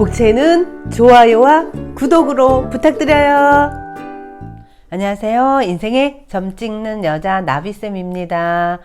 복채는 좋아요와 구독으로 부탁드려요. 안녕하세요. 인생의 점 찍는 여자 나비쌤입니다.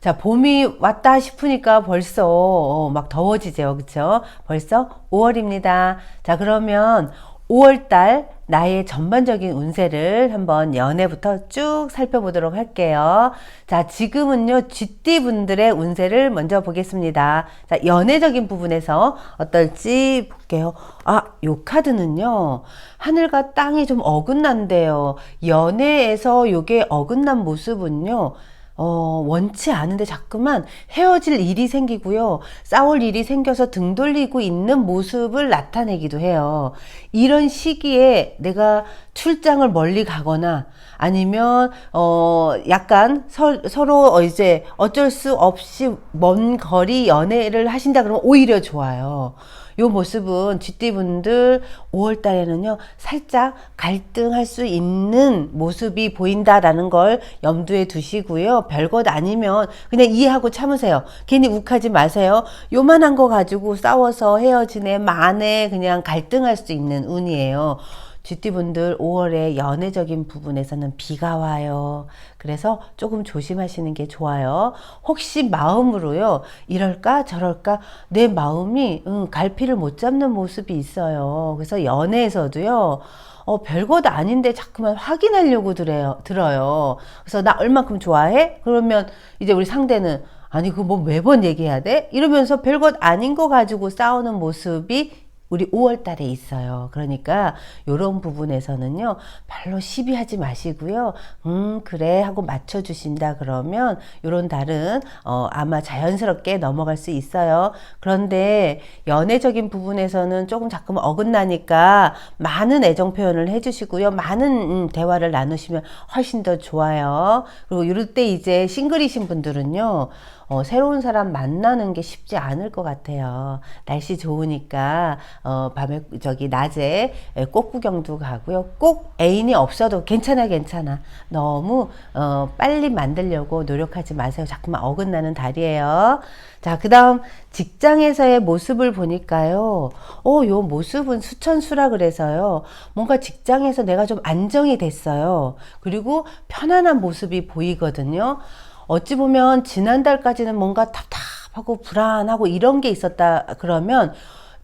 자, 봄이 왔다 싶으니까 벌써 어, 막 더워지죠. 그쵸? 벌써 5월입니다. 자, 그러면 5월달 나의 전반적인 운세를 한번 연애부터 쭉 살펴보도록 할게요. 자, 지금은요, 쥐띠 분들의 운세를 먼저 보겠습니다. 자, 연애적인 부분에서 어떨지 볼게요. 아, 요 카드는요, 하늘과 땅이 좀 어긋난데요. 연애에서 요게 어긋난 모습은요, 어, 원치 않은데 자꾸만 헤어질 일이 생기고요. 싸울 일이 생겨서 등 돌리고 있는 모습을 나타내기도 해요. 이런 시기에 내가 출장을 멀리 가거나 아니면, 어, 약간 서, 서로 어, 이제 어쩔 수 없이 먼 거리 연애를 하신다 그러면 오히려 좋아요. 요 모습은 쥐띠분들 5월 달에는요, 살짝 갈등할 수 있는 모습이 보인다라는 걸 염두에 두시고요. 별것 아니면 그냥 이해하고 참으세요. 괜히 욱하지 마세요. 요만한 거 가지고 싸워서 헤어지네, 만에 그냥 갈등할 수 있는 운이에요. 쥐띠분들 5월에 연애적인 부분에서는 비가 와요. 그래서 조금 조심하시는 게 좋아요. 혹시 마음으로요, 이럴까 저럴까 내 마음이 응, 갈피를 못 잡는 모습이 있어요. 그래서 연애에서도요, 어, 별것 아닌데 자꾸만 확인하려고 들어요. 들어요. 그래서 나 얼만큼 좋아해? 그러면 이제 우리 상대는 아니, 그거 뭐 매번 얘기해야 돼? 이러면서 별것 아닌 거 가지고 싸우는 모습이 우리 5월 달에 있어요. 그러니까 요런 부분에서는요. 별로 시비하지 마시고요. 음, 그래 하고 맞춰 주신다 그러면 요런 달은 어, 아마 자연스럽게 넘어갈 수 있어요. 그런데 연애적인 부분에서는 조금 자꾸 어긋나니까 많은 애정 표현을 해 주시고요. 많은 음, 대화를 나누시면 훨씬 더 좋아요. 그리고 이럴 때 이제 싱글이신 분들은요. 어, 새로운 사람 만나는 게 쉽지 않을 것 같아요. 날씨 좋으니까 어, 밤에 저기 낮에 꽃 구경도 가고요. 꼭 애인이 없어도 괜찮아 괜찮아. 너무 어, 빨리 만들려고 노력하지 마세요. 자꾸만 어긋나는 달이에요. 자, 그다음 직장에서의 모습을 보니까요. 어, 요 모습은 수천수라 그래서요. 뭔가 직장에서 내가 좀 안정이 됐어요. 그리고 편안한 모습이 보이거든요. 어찌 보면 지난달까지는 뭔가 답답하고 불안하고 이런 게 있었다 그러면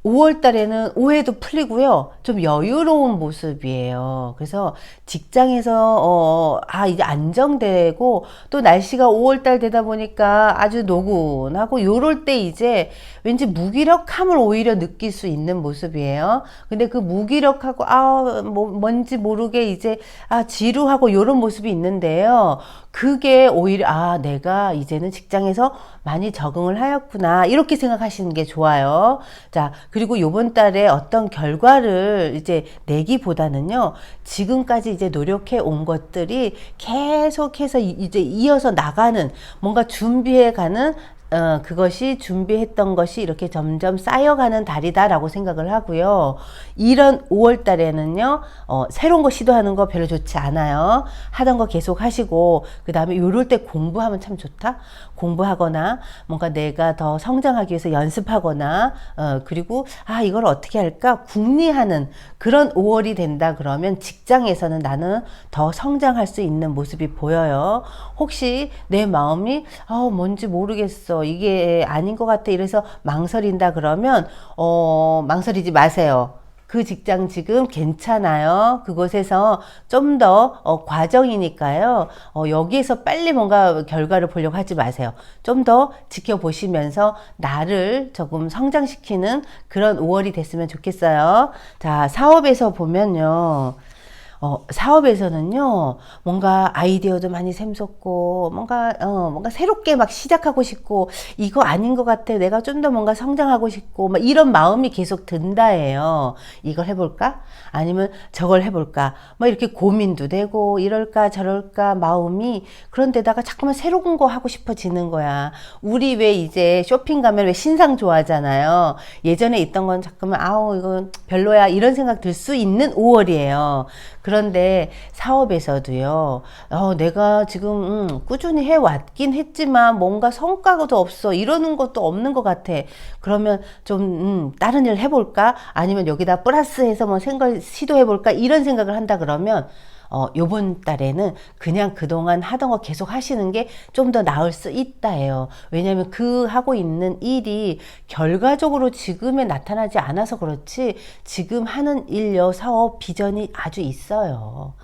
5월 달에는 오해도 풀리고요. 좀 여유로운 모습이에요. 그래서 직장에서, 어, 아, 이제 안정되고 또 날씨가 5월 달 되다 보니까 아주 노곤하고 요럴 때 이제 왠지 무기력함을 오히려 느낄 수 있는 모습이에요. 근데 그 무기력하고, 아, 뭐, 뭔지 모르게 이제, 아, 지루하고 요런 모습이 있는데요. 그게 오히려, 아, 내가 이제는 직장에서 많이 적응을 하였구나. 이렇게 생각하시는 게 좋아요. 자, 그리고 요번 달에 어떤 결과를 이제 내기보다는요, 지금까지 이제 노력해 온 것들이 계속해서 이제 이어서 나가는 뭔가 준비해 가는 어, 그것이 준비했던 것이 이렇게 점점 쌓여가는 달이다라고 생각을 하고요. 이런 5월 달에는요, 어, 새로운 거 시도하는 거 별로 좋지 않아요. 하던 거 계속 하시고, 그 다음에 요럴 때 공부하면 참 좋다? 공부하거나, 뭔가 내가 더 성장하기 위해서 연습하거나, 어, 그리고, 아, 이걸 어떻게 할까? 궁리하는 그런 5월이 된다 그러면 직장에서는 나는 더 성장할 수 있는 모습이 보여요. 혹시 내 마음이, 아, 뭔지 모르겠 어. 이게 아닌 것 같아. 이래서 망설인다 그러면, 어, 망설이지 마세요. 그 직장 지금 괜찮아요. 그곳에서 좀더 어, 과정이니까요. 어, 여기에서 빨리 뭔가 결과를 보려고 하지 마세요. 좀 더 지켜보시면서 나를 조금 성장시키는 그런 5월이 됐으면 좋겠어요. 자, 사업에서 보면요. 어, 사업에서는요, 뭔가 아이디어도 많이 샘솟고, 뭔가, 어, 뭔가 새롭게 막 시작하고 싶고, 이거 아닌 것 같아. 내가 좀 더 뭔가 성장하고 싶고, 막 이런 마음이 계속 든다예요. 이걸 해볼까? 아니면 저걸 해볼까? 막 이렇게 고민도 되고, 이럴까, 저럴까, 마음이, 그런데다가 자꾸만 새로운 거 하고 싶어지는 거야. 우리 왜 이제 쇼핑 가면 왜 신상 좋아하잖아요. 예전에 있던 건 자꾸만, 아우, 이건 별로야. 이런 생각 들 수 있는 5월이에요. 그런데 사업에서도요, 어, 내가 지금 음, 꾸준히 해왔긴 했지만 뭔가 성과도 없어. 이러는 것도 없는 것 같아. 그러면 좀 음, 다른 일 해볼까? 아니면 여기다 플러스해서 뭐 생각 시도해볼까? 이런 생각을 한다 그러면 어, 요번 달에는 그냥 그동안 하던 거 계속 하시는 게 좀 더 나을 수 있다예요. 왜냐하면 그 하고 있는 일이 결과적으로 지금에 나타나지 않아서 그렇지 지금 하는 일여 사업 비전이 아주 있어요.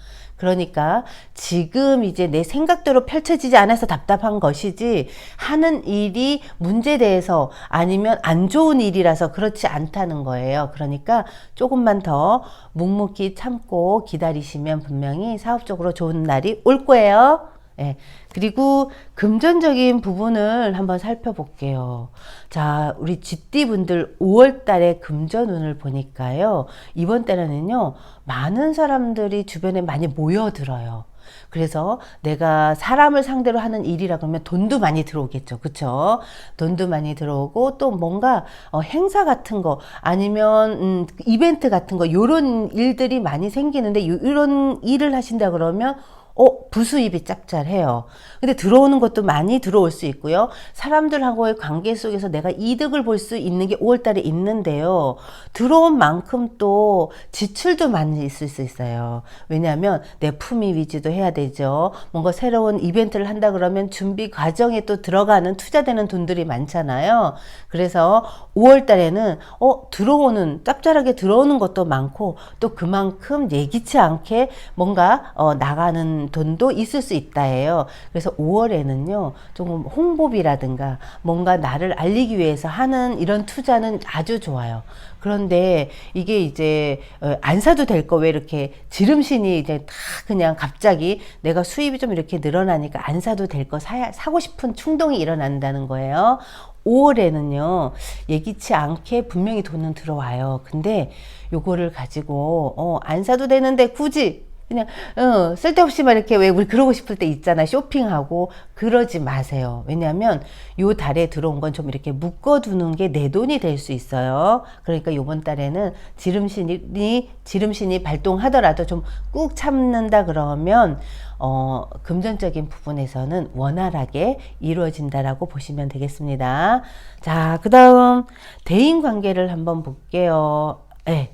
그러니까 지금 이제 내 생각대로 펼쳐지지 않아서 답답한 것이지 하는 일이 문제돼서 아니면 안 좋은 일이라서 그렇지 않다는 거예요. 그러니까 조금만 더 묵묵히 참고 기다리시면 분명히 사업적으로 좋은 날이 올 거예요. 예. 그리고 금전적인 부분을 한번 살펴볼게요. 자, 우리 GD 분들 5월 달에 금전운을 보니까요. 이번 달에는요, 많은 사람들이 주변에 많이 모여들어요. 그래서 내가 사람을 상대로 하는 일이라 그러면 돈도 많이 들어오겠죠. 그쵸? 돈도 많이 들어오고 또 뭔가 어, 행사 같은 거 아니면 음, 이벤트 같은 거 요런 일들이 많이 생기는데 요, 이런 일을 하신다 그러면 어, 부수입이 짭짤해요. 근데 들어오는 것도 많이 들어올 수 있고요. 사람들하고의 관계 속에서 내가 이득을 볼 수 있는 게 5월 달에 있는데요. 들어온 만큼 또 지출도 많이 있을 수 있어요. 왜냐하면 내 품위 위주도 해야 되죠. 뭔가 새로운 이벤트를 한다 그러면 준비 과정에 또 들어가는 투자되는 돈들이 많잖아요. 그래서 5월 달에는 어, 들어오는, 짭짤하게 들어오는 것도 많고 또 그만큼 예기치 않게 뭔가 어, 나가는 돈도 있을 수 있다예요. 그래서 5월에는요, 조금 홍보비라든가 뭔가 나를 알리기 위해서 하는 이런 투자는 아주 좋아요. 그런데 이게 이제 어, 안 사도 될 거 왜 이렇게 지름신이 이제 다 그냥 갑자기 내가 수입이 좀 이렇게 늘어나니까 안 사도 될 거 사고 싶은 충동이 일어난다는 거예요. 5월에는요, 예기치 않게 분명히 돈은 들어와요. 근데 요거를 가지고, 어, 안 사도 되는데 굳이 그냥 어, 쓸데없이 막 이렇게 왜 우리 그러고 싶을 때 있잖아 쇼핑하고. 그러지 마세요. 왜냐하면 요 달에 들어온 건 좀 이렇게 묶어두는 게 내 돈이 될 수 있어요. 그러니까 요번 달에는 지름신이 지름신이 발동하더라도 좀 꾹 참는다 그러면 어, 금전적인 부분에서는 원활하게 이루어진다라고 보시면 되겠습니다. 자 그 다음 대인 관계를 한번 볼게요. 네.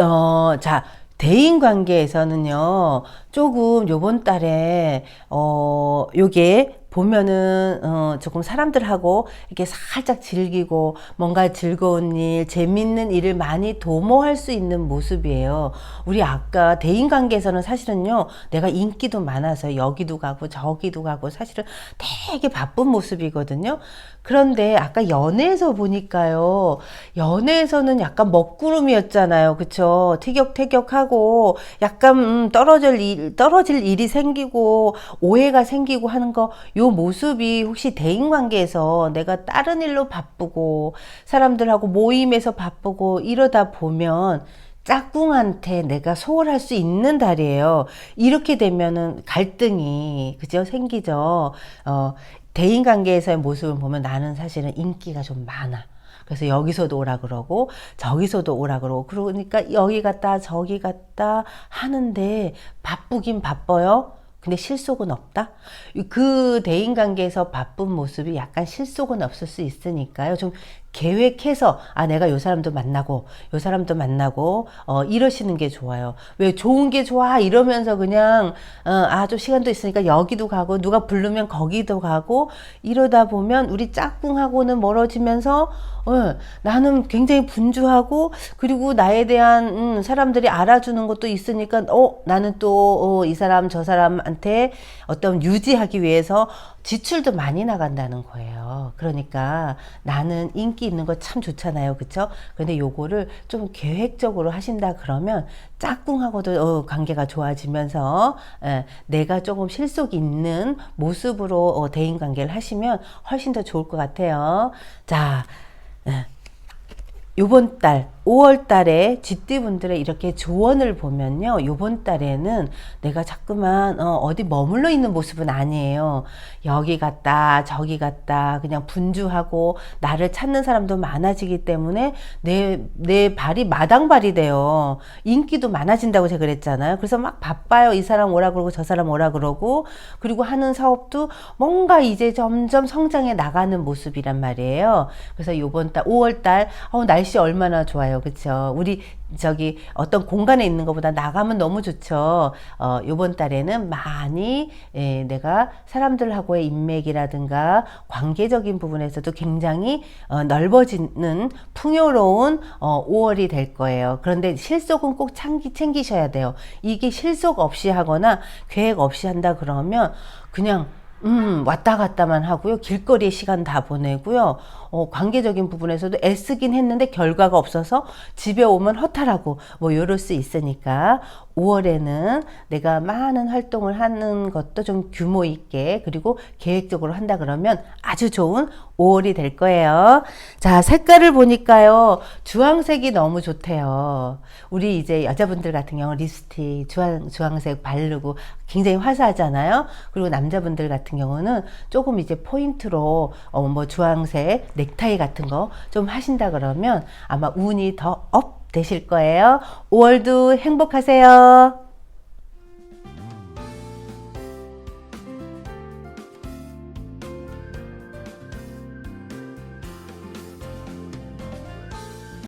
어, 자, 대인 관계에서는요, 조금 요번 달에, 어, 요게 보면은, 어, 조금 사람들하고 이렇게 살짝 즐기고 뭔가 즐거운 일, 재밌는 일을 많이 도모할 수 있는 모습이에요. 우리 아까 대인 관계에서는 사실은요, 내가 인기도 많아서 여기도 가고 저기도 가고 사실은 되게 바쁜 모습이거든요. 그런데 아까 연애에서 보니까요, 연애에서는 약간 먹구름이었잖아요. 그쵸? 티격태격하고 약간 음, 떨어질 일, 떨어질 일이 생기고 오해가 생기고 하는 거, 요 모습이 혹시 대인관계에서 내가 다른 일로 바쁘고 사람들하고 모임에서 바쁘고 이러다 보면 짝꿍한테 내가 소홀할 수 있는 달이에요. 이렇게 되면은 갈등이 그죠 생기죠. 어, 대인 관계에서의 모습을 보면 나는 사실은 인기가 좀 많아. 그래서 여기서도 오라 그러고 저기서도 오라 그러고 그러니까 여기 갔다 저기 갔다 하는데 바쁘긴 바빠요. 근데 실속은 없다? 그 대인관계에서 바쁜 모습이 약간 실속은 없을 수 있으니까요. 좀 계획해서 아 내가 요 사람도 만나고 요 사람도 만나고 어 이러시는 게 좋아요. 왜 좋은 게 좋아 이러면서 그냥 어 아좀 시간도 있으니까 여기도 가고 누가 부르면 거기도 가고 이러다 보면 우리 짝꿍하고는 멀어지면서 어, 나는 굉장히 분주하고 그리고 나에 대한 음, 사람들이 알아주는 것도 있으니까 어 나는 또이 어, 사람 저 사람한테 어떤 유지하기 위해서 지출도 많이 나간다는 거예요. 그러니까 나는 인기 있는 거 참 좋잖아요. 그쵸? 근데 요거를 좀 계획적으로 하신다 그러면 짝꿍하고도 어, 관계가 좋아지면서 에, 내가 조금 실속 있는 모습으로 어, 대인 관계를 하시면 훨씬 더 좋을 것 같아요. 자, 에, 요번 달 5월 달에 쥐띠 분들의 이렇게 조언을 보면요. 요번 달에는 내가 자꾸만 어, 어디 머물러 있는 모습은 아니에요. 여기 갔다 저기 갔다 그냥 분주하고 나를 찾는 사람도 많아지기 때문에 내, 내 발이 마당발이 돼요. 인기도 많아진다고 제가 그랬잖아요. 그래서 막 바빠요. 이 사람 오라 그러고 저 사람 오라 그러고 그리고 하는 사업도 뭔가 이제 점점 성장해 나가는 모습이란 말이에요. 그래서 요번 달 5월 달 어, 날씨 얼마나 좋아요. 그렇죠? 우리 저기 어떤 공간에 있는 것보다 나가면 너무 좋죠. 어, 요번 달에는 많이 예, 내가 사람들하고의 인맥이라든가 관계적인 부분에서도 굉장히 어, 넓어지는 풍요로운 어, 5월이 될 거예요. 그런데 실속은 꼭 챙기, 챙기셔야 돼요. 이게 실속 없이 하거나 계획 없이 한다 그러면 그냥 음, 왔다 갔다만 하고요. 길거리에 시간 다 보내고요. 어, 관계적인 부분에서도 애쓰긴 했는데 결과가 없어서 집에 오면 허탈하고 뭐 이럴 수 있으니까 5월에는 내가 많은 활동을 하는 것도 좀 규모 있게 그리고 계획적으로 한다 그러면 아주 좋은 5월이 될 거예요. 자, 색깔을 보니까요. 주황색이 너무 좋대요. 우리 이제 여자분들 같은 경우 립스틱 주황, 주황색 바르고 굉장히 화사하잖아요. 그리고 남자분들 같은 경우는 조금 이제 포인트로 어, 뭐 주황색 넥타이 같은 거 좀 하신다 그러면 아마 운이 더 업 되실 거예요. 5월도 행복하세요.